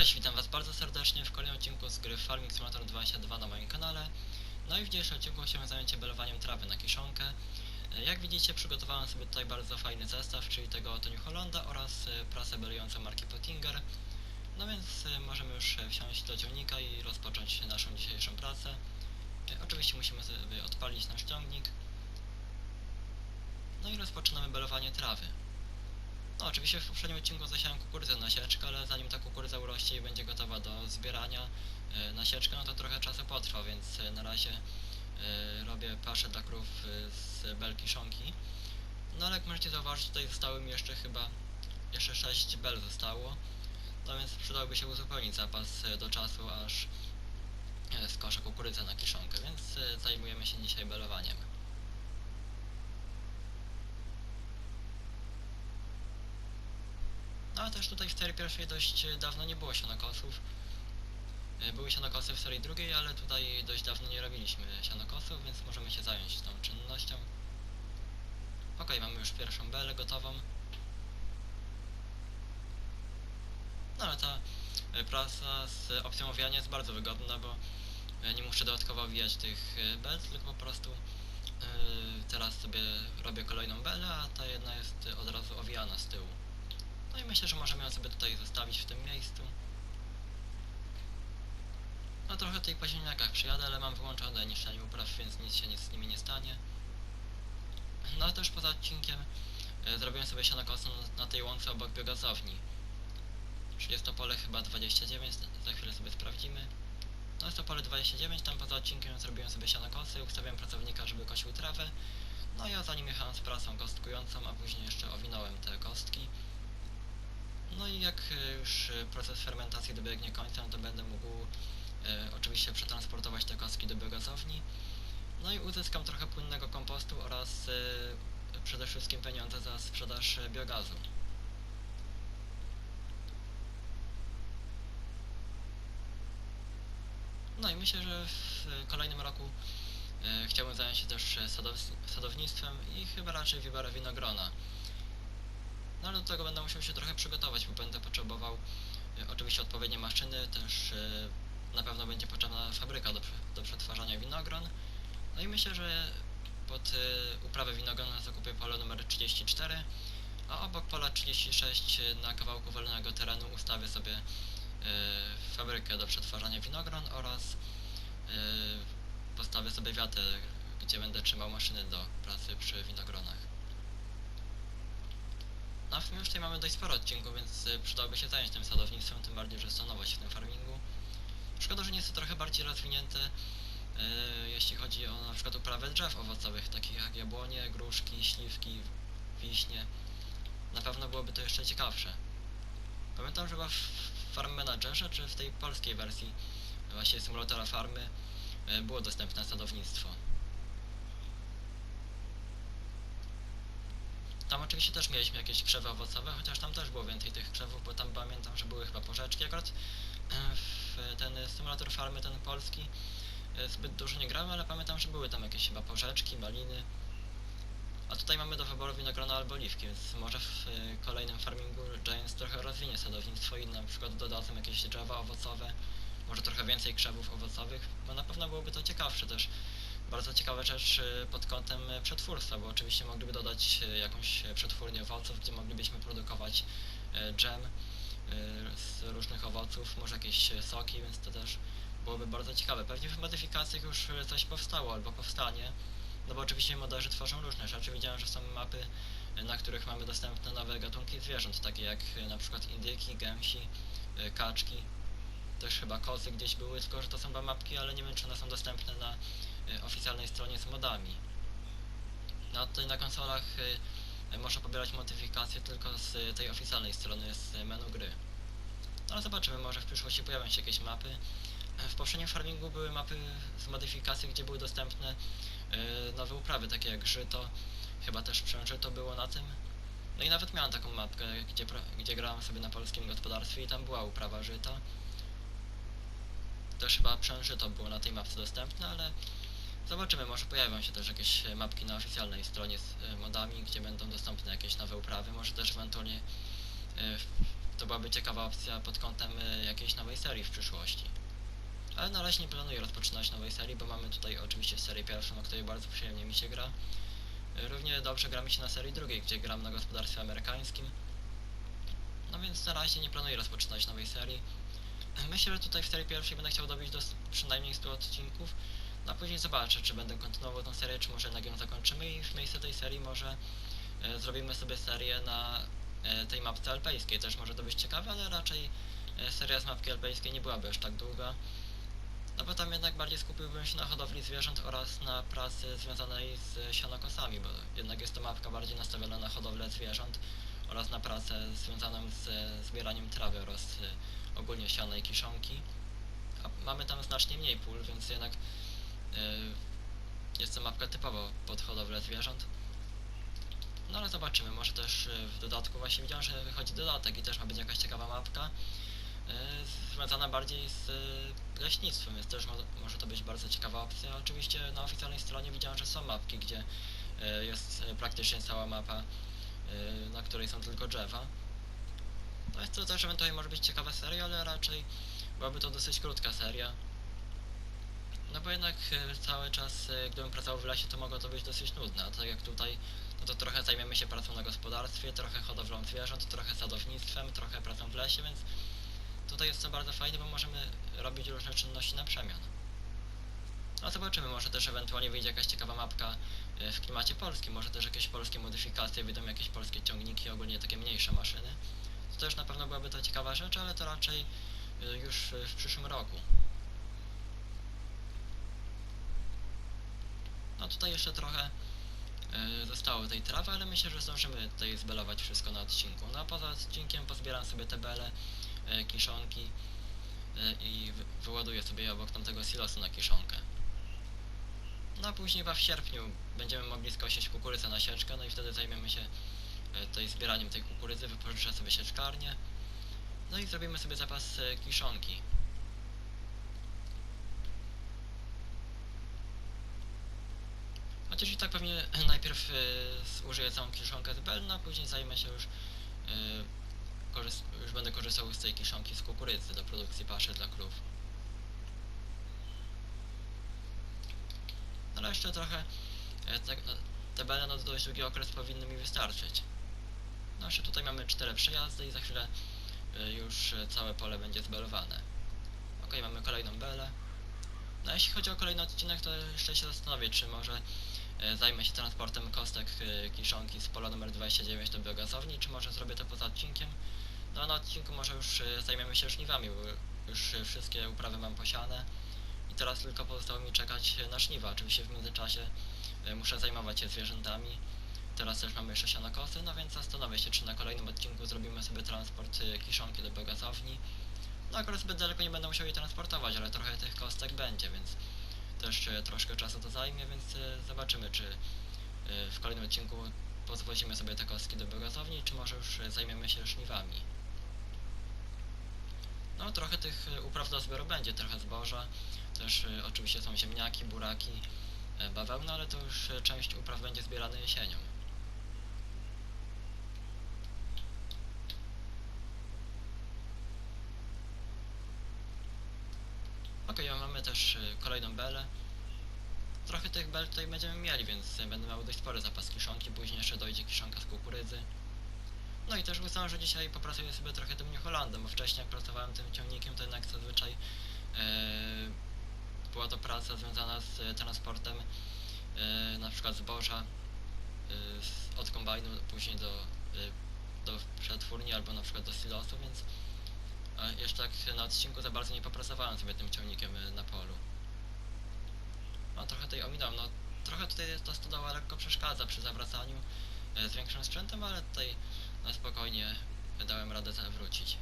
Cześć, witam was bardzo serdecznie w kolejnym odcinku z gry Farming Simulator 22 na moim kanale. No i w dzisiejszym odcinku chciałem zająć się belowaniem trawy na kiszonkę. Jak widzicie przygotowałem sobie tutaj bardzo fajny zestaw, czyli tego oto New Hollanda oraz e, prasę belującą marki Pottinger. No więc e, możemy już wsiąść do ciągnika i rozpocząć naszą dzisiejszą pracę. E, Oczywiście musimy sobie odpalić nasz ciągnik. No i rozpoczynamy belowanie trawy. Oczywiście w poprzednim odcinku zasiałem kukurydzę na sieczkę, ale zanim ta kukurydza urośnie i będzie gotowa do zbierania e, na sieczkę, no to trochę czasu potrwa, więc e, na razie e, robię paszę dla krów z belki szonki. No ale jak możecie zauważyć, tutaj zostały mi jeszcze chyba, jeszcze 6 bel zostało, no więc przydałoby się uzupełnić zapas do czasu, aż skoszę kukurydzę na kiszonkę, więc zajmujemy się dzisiaj belowaniem. Ale też tutaj w serii pierwszej dość e, dawno nie było sianokosów. E, Były sianokosy w serii drugiej, ale tutaj dość dawno nie robiliśmy sianokosów, więc możemy się zająć tą czynnością. Okej, mamy już pierwszą belę gotową. No ale ta e, prasa z opcją owijania jest bardzo wygodna, bo nie muszę dodatkowo owijać tych bel, tylko po prostu teraz sobie robię kolejną belę, a ta jedna jest od razu owijana z tyłu. I myślę, że możemy ją sobie tutaj zostawić w tym miejscu. No trochę tutaj po ziemniakach przyjadę, ale mam wyłączone niszczenie upraw, więc nic się nic z nimi nie stanie. No ale też poza odcinkiem e, zrobiłem sobie sianokosę na, tej łące obok biogazowni. Czyli jest to pole chyba 29, za chwilę sobie sprawdzimy. No jest to pole 29, tam poza odcinkiem zrobiłem sobie sianokosy, ustawiłem pracownika, żeby kosił trawę. No ja za nim jechałem z prasą kostkującą, a później jeszcze owinąłem te kostki. No i jak e, już e, proces fermentacji dobiegnie końca, no to będę mógł e, oczywiście przetransportować te kostki do biogazowni. No i uzyskam trochę płynnego kompostu oraz e, przede wszystkim pieniądze za sprzedaż e, biogazu. No i myślę, że w kolejnym roku e, chciałbym zająć się też sadow- sadownictwem i chyba raczej wybiorę winogrona. No ale do tego będę musiał się trochę przygotować, bo będę potrzebował e, oczywiście odpowiednie maszyny, też e, na pewno będzie potrzebna fabryka do, do przetwarzania winogron. No i myślę, że pod e, uprawę winogrona zakupię pole numer 34, a obok pola 36 e, na kawałku wolnego terenu ustawię sobie fabrykę do przetwarzania winogron oraz postawię sobie wiatę, gdzie będę trzymał maszyny do pracy przy winogronach. No w już tutaj mamy dość sporo odcinków, więc y, przydałoby się zająć tym sadownictwem, tym bardziej, że jest nowość w tym farmingu. Szkoda, że nie jest to trochę bardziej rozwinięte, y, jeśli chodzi o na przykład uprawę drzew owocowych, takich jak jabłonie, gruszki, śliwki, wiśnie. Na pewno byłoby to jeszcze ciekawsze. Pamiętam, że chyba w Farm Managerze, czy w tej polskiej wersji właśnie symulatora farmy y, było dostępne sadownictwo. Tam oczywiście też mieliśmy jakieś krzewy owocowe, chociaż tam też było więcej tych krzewów, bo tam pamiętam, że były chyba porzeczki. Akurat e, w ten symulator farmy, ten polski, e, zbyt dużo nie grałem, ale pamiętam, że były tam jakieś chyba porzeczki, maliny. A tutaj mamy do wyboru winogrona albo oliwki, więc może w e, kolejnym farmingu Giants trochę rozwinie sadownictwo i na przykład dodadzą jakieś drzewa owocowe, może trochę więcej krzewów owocowych, bo na pewno byłoby to ciekawsze też bardzo ciekawa rzecz y, pod kątem y, przetwórstwa, bo oczywiście mogliby dodać y, jakąś przetwórnię owoców, gdzie moglibyśmy produkować dżem z różnych owoców, może jakieś soki, więc to też byłoby bardzo ciekawe. Pewnie w modyfikacjach już coś powstało albo powstanie, no bo oczywiście moderzy tworzą różne rzeczy. Widziałem, że są mapy, na których mamy dostępne nowe gatunki zwierząt, takie jak na przykład indyki, gęsi, kaczki, też chyba kozy gdzieś były, tylko że to są chyba mapki, ale nie wiem czy one są dostępne na oficjalnej stronie z modami. No tutaj na konsolach y, można pobierać modyfikacje tylko z tej oficjalnej strony, z menu gry. No ale zobaczymy, może w przyszłości pojawią się jakieś mapy. W poprzednim farmingu były mapy z modyfikacji, gdzie były dostępne y, nowe uprawy, takie jak żyto, chyba też przężyto było na tym. No i nawet miałem taką mapkę, gdzie, gdzie grałem sobie na polskim gospodarstwie i tam była uprawa żyta. Też chyba przężyto było na tej mapce dostępne, ale Zobaczymy, może pojawią się też jakieś e, mapki na oficjalnej stronie z e, modami, gdzie będą dostępne jakieś nowe uprawy, może też ewentualnie e, to byłaby ciekawa opcja pod kątem jakiejś nowej serii w przyszłości. Ale na razie nie planuję rozpoczynać nowej serii, bo mamy tutaj oczywiście serię pierwszą, o której bardzo przyjemnie mi się gra. Równie dobrze gra mi się na serii drugiej, gdzie gram na gospodarstwie amerykańskim. No więc na razie nie planuję rozpoczynać nowej serii. Myślę, że tutaj w serii pierwszej będę chciał dobić do przynajmniej 100 odcinków. A później zobaczę, czy będę kontynuował tę serię, czy może jednak ją zakończymy i w miejsce tej serii może e, zrobimy sobie serię na e, tej mapce alpejskiej. Też może to być ciekawe, ale raczej e, seria z mapki alpejskiej nie byłaby aż tak długa. No bo tam jednak bardziej skupiłbym się na hodowli zwierząt oraz na pracy związanej z sianokosami, bo jednak jest to mapka bardziej nastawiona na hodowlę zwierząt oraz na pracę związaną z zbieraniem trawy oraz e, ogólnie siana i kiszonki. A mamy tam znacznie mniej pól, więc jednak jest to mapka typowo pod hodowlę zwierząt. No ale zobaczymy, może też e, w dodatku właśnie widziałem, że wychodzi dodatek i też ma być jakaś ciekawa mapka e, związana bardziej z leśnictwem, więc też mo może to być bardzo ciekawa opcja. Oczywiście na oficjalnej stronie widziałem, że są mapki, gdzie jest praktycznie cała mapa, na której są tylko drzewa. No jest to też ewentualnie może być ciekawa seria, ale raczej byłaby to dosyć krótka seria. No bo jednak e, cały czas, e, gdybym pracował w lesie, to mogło to być dosyć nudne, a tak jak tutaj, no to trochę zajmiemy się pracą na gospodarstwie, trochę hodowlą zwierząt, trochę sadownictwem, trochę pracą w lesie, więc tutaj jest to bardzo fajne, bo możemy robić różne czynności na przemian. No zobaczymy, może też ewentualnie wyjdzie jakaś ciekawa mapka e, w klimacie polskim, może też jakieś polskie modyfikacje, wyjdą jakieś polskie ciągniki, ogólnie takie mniejsze maszyny. To też na pewno byłaby to ciekawa rzecz, ale to raczej już w przyszłym roku. No tutaj jeszcze trochę e, zostało tej trawy, ale myślę, że zdążymy tutaj zbelować wszystko na odcinku. No a poza odcinkiem pozbieram sobie te bele, e, kiszonki e, i wy- wyładuję sobie obok tamtego silosu na kiszonkę. No a później w sierpniu będziemy mogli skosić kukurydzę na sieczkę, no i wtedy zajmiemy się tutaj zbieraniem tej kukurydzy, wypożyczę sobie sieczkarnię, no i zrobimy sobie zapas kiszonki. Chociaż i tak pewnie najpierw y, użyję całą kiszonkę z Belna, później zajmę się już, y, już będę korzystał z tej kiszonki z kukurydzy do produkcji paszy dla krów. Ale jeszcze trochę, e, te, no, te Belny na dość długi okres powinny mi wystarczyć. No jeszcze tutaj mamy cztery przejazdy i za chwilę y, już y, całe pole będzie zbelowane. Ok, mamy kolejną belę. No jeśli chodzi o kolejny odcinek, to jeszcze się zastanowię, czy może e, zajmę się transportem kostek e, kiszonki z pola numer 29 do biogazowni, czy może zrobię to poza odcinkiem. No na odcinku może już e, zajmiemy się żniwami, bo już e, wszystkie uprawy mam posiane i teraz tylko pozostało mi czekać e, na żniwa. Oczywiście w międzyczasie e, muszę zajmować się zwierzętami. Teraz też mamy jeszcze sianokosy, no więc zastanowię się, czy na kolejnym odcinku zrobimy sobie transport e, kiszonki do biogazowni. No akurat zbyt daleko nie będę musiał jej transportować, ale trochę tych kostek będzie, więc też e, troszkę czasu to zajmie, więc e, zobaczymy, czy e, w kolejnym odcinku pozwolimy sobie te kostki do biogazowni, czy może już zajmiemy się żniwami. No trochę tych upraw do zbioru będzie, trochę zboża, też oczywiście są ziemniaki, buraki, bawełna, ale to już część upraw będzie zbierane jesienią. Okej, a mamy też y, kolejną belę. Trochę tych bel tutaj będziemy mieli, więc będę miał dość spory zapas kiszonki, później jeszcze dojdzie kiszonka z kukurydzy. No i też uznałem, że dzisiaj popracuję sobie trochę tym New Hollandem, bo wcześniej jak pracowałem tym ciągnikiem, to jednak zazwyczaj e, była to praca związana z e, transportem e, na przykład zboża od kombajnu później do, do przetwórni albo na przykład do silosu, więc a jeszcze tak na odcinku za bardzo nie popracowałem sobie tym ciągnikiem y, na polu. No trochę tutaj ominąłem, no trochę tutaj ta stodoła lekko przeszkadza przy zawracaniu y, z większym sprzętem, ale tutaj na spokojnie dałem radę zawrócić.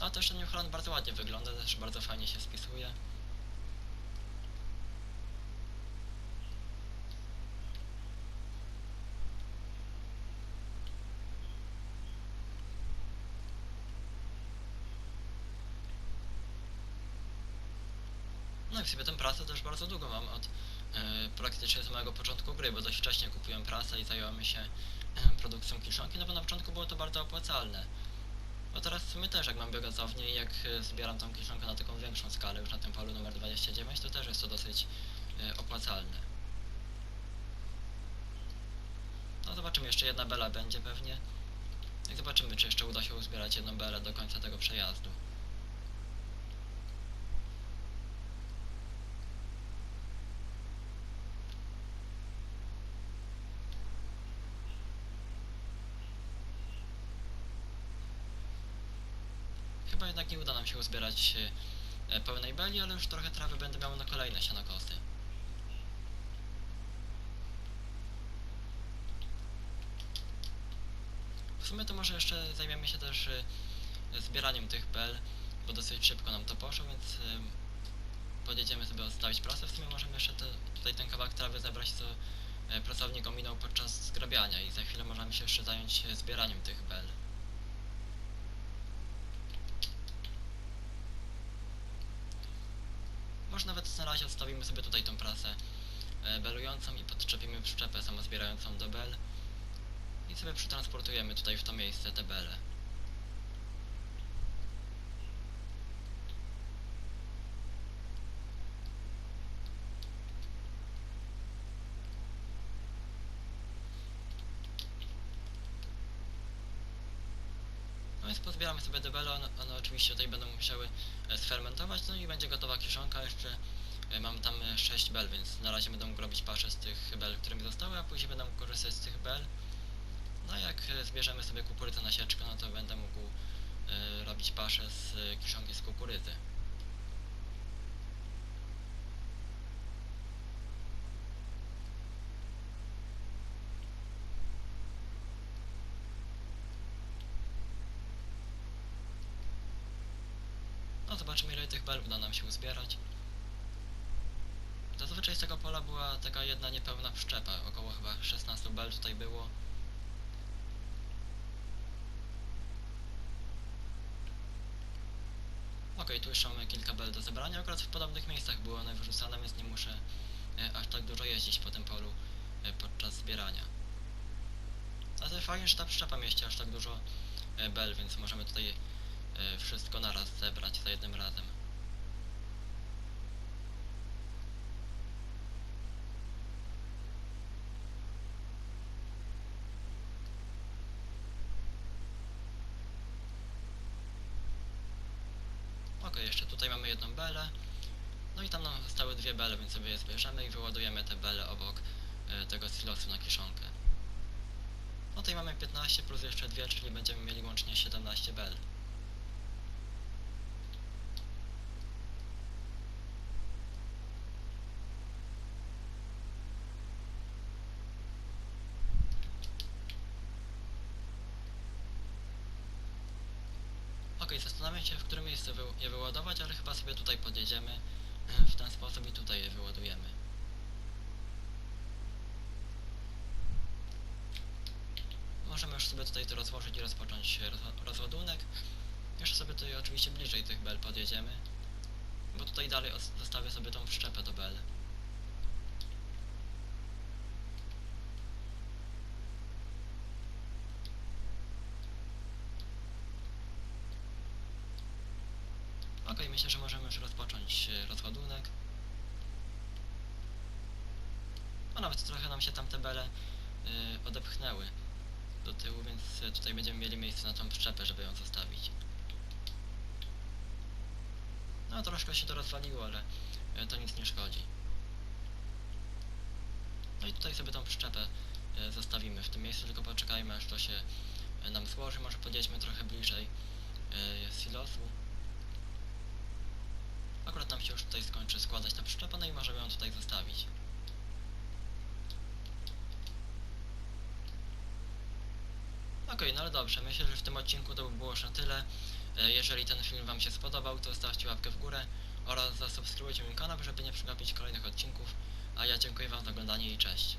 No też ten New Holland bardzo ładnie wygląda, też bardzo fajnie się spisuje. W sobie tę prasę też bardzo długo mam od e, praktycznie samego początku gry, bo dość wcześnie kupiłem prasę i zająłem się e, produkcją kiszonki, no bo na początku było to bardzo opłacalne. No teraz sumie też jak mam biogazownię i jak e, zbieram tą kiszonkę na taką większą skalę, już na tym polu numer 29, to też jest to dosyć e, opłacalne. No zobaczymy, jeszcze jedna bela będzie pewnie. I zobaczymy, czy jeszcze uda się uzbierać jedną belę do końca tego przejazdu. Chyba się uzbierać e, pełnej beli, ale już trochę trawy będę miał na kolejne sianokosy. W sumie to może jeszcze zajmiemy się też e, zbieraniem tych bel, bo dosyć szybko nam to poszło, więc e, podjedziemy sobie odstawić prasę. W sumie możemy jeszcze te, tutaj ten kawałek trawy zebrać, co pracownik ominął podczas zgrabiania i za chwilę możemy się jeszcze zająć zbieraniem tych bel. Może nawet na razie odstawimy sobie tutaj tą prasę e, belującą i podczepimy przyczepę samozbierającą do bel i sobie przetransportujemy tutaj w to miejsce te bele. Więc pozbieramy sobie te bele, one, one oczywiście tutaj będą musiały e, sfermentować, no i będzie gotowa kiszonka, jeszcze e, mam tam 6 bel, więc na razie mógł robić paszę z tych bel, które mi zostały, a później będę mógł korzystać z tych bel. No jak e, zbierzemy sobie kukurydzę na sieczkę, no to będę mógł e, robić paszę z e, kiszonki z kukurydzy. Zobaczymy ile tych bel uda nam się uzbierać. Zazwyczaj z tego pola była taka jedna niepełna przyczepa, około chyba 16 bel tutaj było. Okej, tu jeszcze mamy kilka bel do zebrania, akurat w podobnych miejscach były one wyrzucane, więc nie muszę e, aż tak dużo jeździć po tym polu e, podczas zbierania. Ale fajnie, że ta przyczepa mieści aż tak dużo e, bel, więc możemy tutaj wszystko naraz zebrać za jednym razem. Okej, jeszcze tutaj mamy jedną belę. No i tam nam zostały dwie bele, więc sobie je zbierzemy i wyładujemy te bele obok e, tego silosu na kiszonkę. No tutaj mamy 15 plus jeszcze dwie, czyli będziemy mieli łącznie 17 bel. Okej, zastanawiam się w którym miejscu wy je wyładować, ale chyba sobie tutaj podjedziemy e, w ten sposób i tutaj je wyładujemy. Możemy już sobie tutaj to rozłożyć i rozpocząć roz rozładunek. Jeszcze sobie tutaj oczywiście bliżej tych bel podjedziemy, bo tutaj dalej os- zostawię sobie tą wszczepę do bel. Okej, myślę, że możemy już rozpocząć e, rozładunek. A nawet trochę nam się tam te bele y, odepchnęły do tyłu, więc e, tutaj będziemy mieli miejsce na tą przyczepę, żeby ją zostawić. No troszkę się to rozwaliło, ale to nic nie szkodzi. No i tutaj sobie tą przyczepę zostawimy w tym miejscu, tylko poczekajmy aż to się nam złoży, może podjedźmy trochę bliżej e, silosu. Akurat nam się już tutaj skończy składać ta przyczepa, no i możemy ją tutaj zostawić. Okej, no ale dobrze, myślę, że w tym odcinku to by było już na tyle. E, Jeżeli ten film Wam się spodobał, to zostawcie łapkę w górę oraz zasubskrybujcie mój kanał, żeby nie przegapić kolejnych odcinków. A ja dziękuję Wam za oglądanie i cześć.